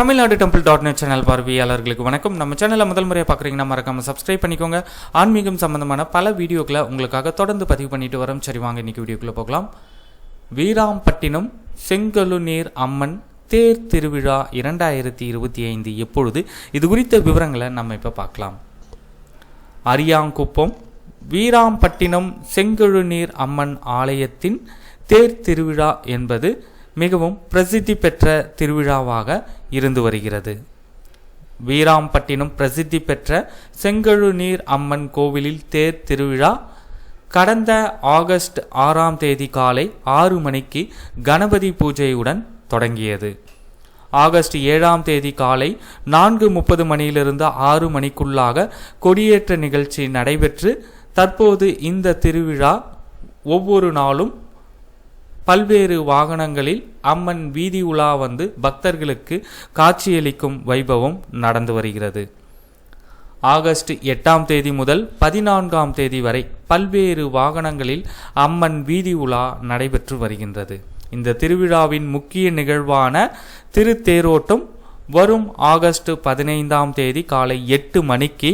Tamil Nadu temple dot net channel பார்வையாளர்களுக்கு வணக்கம். நம்ம சேனலை முதல் முறையாக பார்க்குறீங்கன்னா மறக்காமல் சப்ஸ்கிரைப் பண்ணிக்கோங்க. ஆன்மீகம் சம்பந்தமான பல வீடியோக்களை உங்களுக்காக தொடர்ந்து பதிவு பண்ணிட்டு வரோம். சரி வாங்க இன்னைக்கு வீடியோக்குள்ளே போகலாம். வீராம்பட்டினம் செங்கழுநீர் அம்மன் தேர் திருவிழா இரண்டாயிரத்தி இருபத்தி ஐந்து. எப்பொழுது? இது குறித்த விவரங்களை நம்ம இப்போ பார்க்கலாம். அரியாங்குப்பம் வீராம்பட்டினம் செங்கழுநீர் அம்மன் ஆலயத்தின் தேர் திருவிழா என்பது மிகவும் பிரசித்தி பெற்ற திருவிழாவாக இருந்து வருகிறது. வீராம்பட்டினம் பிரசித்தி பெற்ற செங்கழுநீர் அம்மன் கோவிலில் தேர் திருவிழா கடந்த ஆகஸ்ட் ஆறாம் தேதி காலை ஆறு மணிக்கு கணபதி பூஜையுடன் தொடங்கியது. ஆகஸ்ட் ஏழாம் தேதி காலை நான்கு முப்பது மணியிலிருந்து ஆறு மணிக்குள்ளாக கொடியேற்ற நிகழ்ச்சி நடைபெற்று தற்போது இந்த திருவிழா ஒவ்வொரு நாளும் பல்வேறு வாகனங்களில் அம்மன் வீதி உலா வந்து பக்தர்களுக்கு காட்சியளிக்கும் வைபவம் நடந்து வருகிறது. ஆகஸ்ட் எட்டாம் தேதி முதல் பதினான்காம் தேதி வரை பல்வேறு வாகனங்களில் அம்மன் வீதி உலா நடைபெற்று வருகின்றது. இந்த திருவிழாவின் முக்கிய நிகழ்வான திருத்தேரோட்டம் வரும் ஆகஸ்ட் பதினைந்தாம் தேதி காலை எட்டு மணிக்கு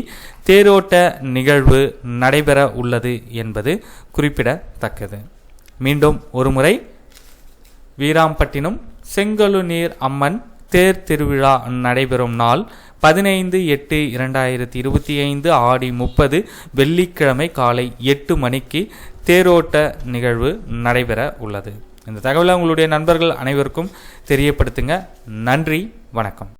தேரோட்ட நிகழ்வு நடைபெற உள்ளது என்பது குறிப்பிடத்தக்கது. மீண்டும் ஒருமுறை. வீராம்பட்டினம் செங்கழுநீர் அம்மன் தேர் திருவிழா நடைபெறும் நாள் பதினைந்து எட்டு இரண்டாயிரத்தி இருபத்தி ஐந்து ஆடி முப்பது வெள்ளிக்கிழமை காலை எட்டு மணிக்கு தேரோட்ட நிகழ்வு நடைபெற உள்ளது. இந்த தகவலை உங்களுடைய நண்பர்கள் அனைவருக்கும் தெரியப்படுத்துங்க. நன்றி வணக்கம்.